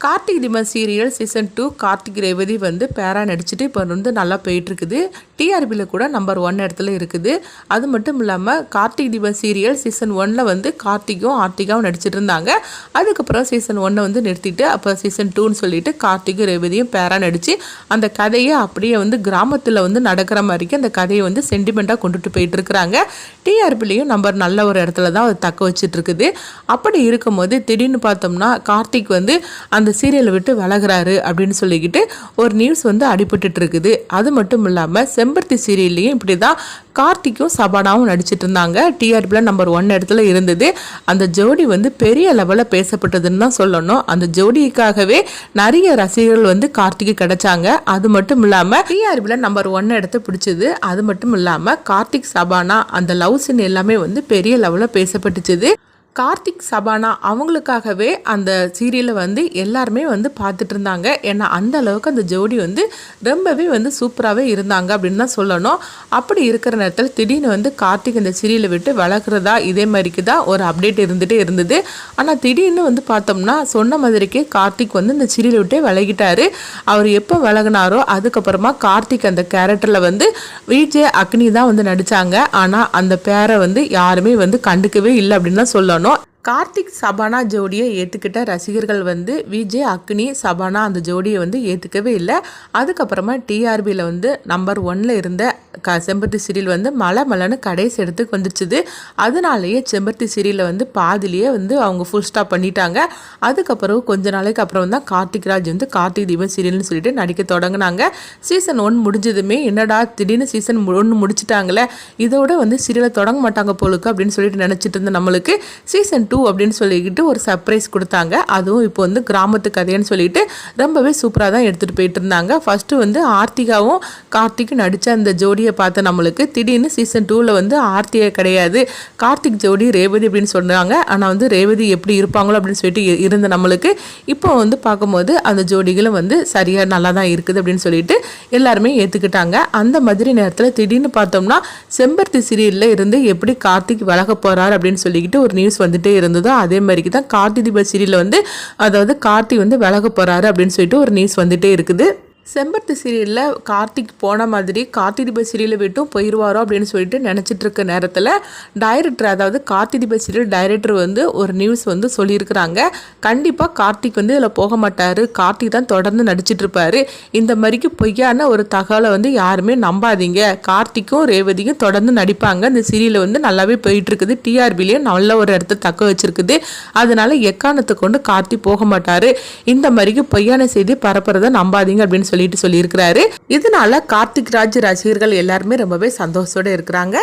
Karthik Deepam serial season two Karthik Revathi வந்து பேரா நடிச்சுட்டு இப்போ வந்து நல்லா போயிட்டுருக்குது. டிஆர்பியில் கூட நம்பர் ஒன் இடத்துல இருக்குது. அது மட்டும் இல்லாமல் கார்த்திக் தீபம் சீரியல் சீசன் ஒன்னில் வந்து கார்த்திக்கும் ஆர்த்திகாவும் நடிச்சிட்டு இருந்தாங்க அதுக்கப்புறம் சீசன் ஒன்னை வந்து நிறுத்திட்டு அப்போ சீசன் டூன்னு சொல்லிட்டு கார்த்திக்கும் ரேவதியும் பேரா நடித்து அந்த கதையை அப்படியே வந்து கிராமத்தில் வந்து நடக்கிற மாதிரிக்கு அந்த கதையை வந்து சென்டிமெண்ட்டாக கொண்டுட்டு போயிட்டு இருக்கிறாங்க டிஆர்பிலையும் நம்பர் நல்ல ஒரு இடத்துல தான் அது தக்க வச்சுட்டு இருக்குது அப்படி இருக்கும்போது திடீர்னு பார்த்தோம்னா கார்த்திக் வந்து அந்த அந்த சீரியலை விட்டு விலகிறாரு அப்படின்னு சொல்லிக்கிட்டு ஒரு நியூஸ் வந்து அடிபட்டு இருக்குது அது மட்டும் இல்லாமல் செம்பருத்தி சீரியல்லையும் இப்படி தான் கார்த்திக்கும் சபானாவும் நடிச்சிட்டு இருந்தாங்க. டிஆர்பியில் நம்பர் ஒன் இடத்துல இருந்தது. அந்த ஜோடி வந்து பெரிய லெவலில் பேசப்பட்டதுன்னு தான் சொல்லணும். அந்த ஜோடிக்காகவே நிறைய ரசிகர்கள் வந்து கார்த்திக்கு கிடைச்சாங்க. அது மட்டும் இல்லாமல் டிஆர்பியில் நம்பர் ஒன் இடத்த பிடிச்சது. அது மட்டும் இல்லாமல் கார்த்திக் சபானா அந்த லவ் சீன் எல்லாமே வந்து பெரிய லெவலில் பேசப்பட்டுச்சுது கார்த்திக் சபானா அவங்களுக்காகவே அந்த சீரியலை வந்து எல்லாருமே வந்து பார்த்துட்டு இருந்தாங்க ஏன்னா அந்த அளவுக்கு அந்த ஜோடி வந்து ரொம்பவே வந்து சூப்பராகவே இருந்தாங்க அப்படின்னு தான் சொல்லணும். அப்படி இருக்கிற நேரத்தில் திடீர்னு வந்து கார்த்திக் இந்த சீரியலை விட்டு வளர்க்குறதா இதே மாதிரிக்கு தான் ஒரு அப்டேட் இருந்துகிட்டே இருந்தது. ஆனால் திடீர்னு வந்து பார்த்தோம்னா சொன்ன மாதிரிக்கே கார்த்திக் வந்து இந்த சீரியலை விட்டே விலகிட்டாரு அவர் எப்போ விலகினாரோ அதுக்கப்புறமா கார்த்திக் அந்த கேரக்டரில் வந்து விஜய் அக்னி தான் வந்து நடித்தாங்க ஆனால் அந்த பேரை வந்து யாருமே வந்து கண்டுக்கவே இல்லை அப்படின்னு தான் சொல்லணும். の கார்த்திக் சபானா ஜோடியை ஏற்றுக்கிட்ட ரசிகர்கள் வந்து விஜய் அக்னி சபானா அந்த ஜோடியை வந்து ஏற்றுக்கவே இல்லை. அதுக்கப்புறமா டிஆர்பியில் வந்து நம்பர் ஒன்னில் இருந்த க செம்பருத்தி சீரியல் வந்து மலை மலைன்னு கடைசி இடத்துக்கு வந்துச்சுது அதனாலேயே செம்பருத்தி சீரியலில் வந்து பாதிலேயே வந்து அவங்க ஃபுல் ஸ்டாப் பண்ணிட்டாங்க. அதுக்கப்புறம் கொஞ்ச நாளைக்கு அப்புறம் தான் கார்த்திக் ராஜ் வந்து கார்த்திக் தீபம் சீரியல்னு சொல்லிட்டு நடிக்க தொடங்கினாங்க. சீசன் ஒன் முடிஞ்சதுமே என்னடா திடீர்னு சீசன் ஒன்று முடிச்சிட்டாங்களே இதோட வந்து சீரியலை தொடங்க மாட்டாங்க போலுக்கு அப்படின்னு சொல்லிட்டு நினச்சிட்டு இருந்த நம்மளுக்கு சீசன் டூ அப்படின்னு சொல்லிக்கிட்டு ஒரு சர்ப்ரைஸ் கொடுத்தாங்க. அதுவும் இப்போ வந்து கிராமத்து கதைன்னு சொல்லிட்டு ரொம்பவே சூப்பராக தான் எடுத்துகிட்டு போயிட்டு இருந்தாங்க. ஃபஸ்ட்டு வந்து ஆர்த்திகாவும் கார்த்திக்கும் நடித்த அந்த ஜோடியை பார்த்த நம்மளுக்கு. திடீர்னு சீசன் டூவில் வந்து ஆர்த்தியே கிடையாது. கார்த்திக் ஜோடி ரேவதி அப்படின்னு சொன்னாங்க. ஆனால் வந்து ரேவதி எப்படி இருப்பாங்களோ அப்படின்னு சொல்லிட்டு இருந்த நம்மளுக்கு. இப்போ வந்து பார்க்கும்போது அந்த ஜோடிகளும் வந்து சரியாக நல்லா தான் இருக்குது அப்படின்னு சொல்லிட்டு எல்லாருமே ஏற்றுக்கிட்டாங்க அந்த மாதிரி நேரத்தில் திடீர்னு பார்த்தோம்னா செம்பருத்தி சீரியலில் இருந்து எப்படி கார்த்திக் விலக போகிறார் அப்படின்னு சொல்லிக்கிட்டு ஒரு நியூஸ் வந்துட்டே இருந்ததோ அதே மாதிரிக்கு தான் கார்த்தி தீப சீரியலில் வந்து அதாவது கார்த்தி வந்து விலக போகிறாரு அப்படின்னு சொல்லிட்டு ஒரு நியூஸ் வந்துட்டே இருக்குது. செம்பருத்தி சீரியலில் கார்த்திக் போன மாதிரி கார்த்தி தீப சீரியலை விட்டும் போயிடுவாரோ அப்படின்னு சொல்லிட்டு நினச்சிட்டு இருக்க நேரத்தில் டைரக்டர் அதாவது கார்த்தி தீப சீரியல் டைரக்டர் வந்து ஒரு நியூஸ் வந்து சொல்லியிருக்கிறாங்க. கண்டிப்பாக கார்த்திக் வந்து இதில் போக மாட்டார். கார்த்திக் தான் தொடர்ந்து நடிச்சிட்டுருப்பார் இந்த மாதிரிக்கு பொய்யான ஒரு தகவலை வந்து யாருமே நம்பாதீங்க. கார்த்திக்கும் ரேவதியும் தொடர்ந்து நடிப்பாங்க. இந்த சீரியல் வந்து நல்லாவே போயிட்டுருக்குது டிஆர்பிலையும் நல்ல ஒரு இடத்த தக்க வச்சுருக்குது. அதனால் எக்காரணத்தை கொண்டு கார்த்தி போக மாட்டார்? இந்த மாதிரிக்கு பொய்யான செய்தி பரப்புறதை நம்பாதீங்க அப்படின்னு சொல்லி சொல்லிட்டு சொல்லியிருக்கிறாரு. இதனால கார்த்திக் ராஜ் ரசிகர்கள் எல்லாருமே ரொம்பவே சந்தோஷத்தோட இருக்கிறாங்க.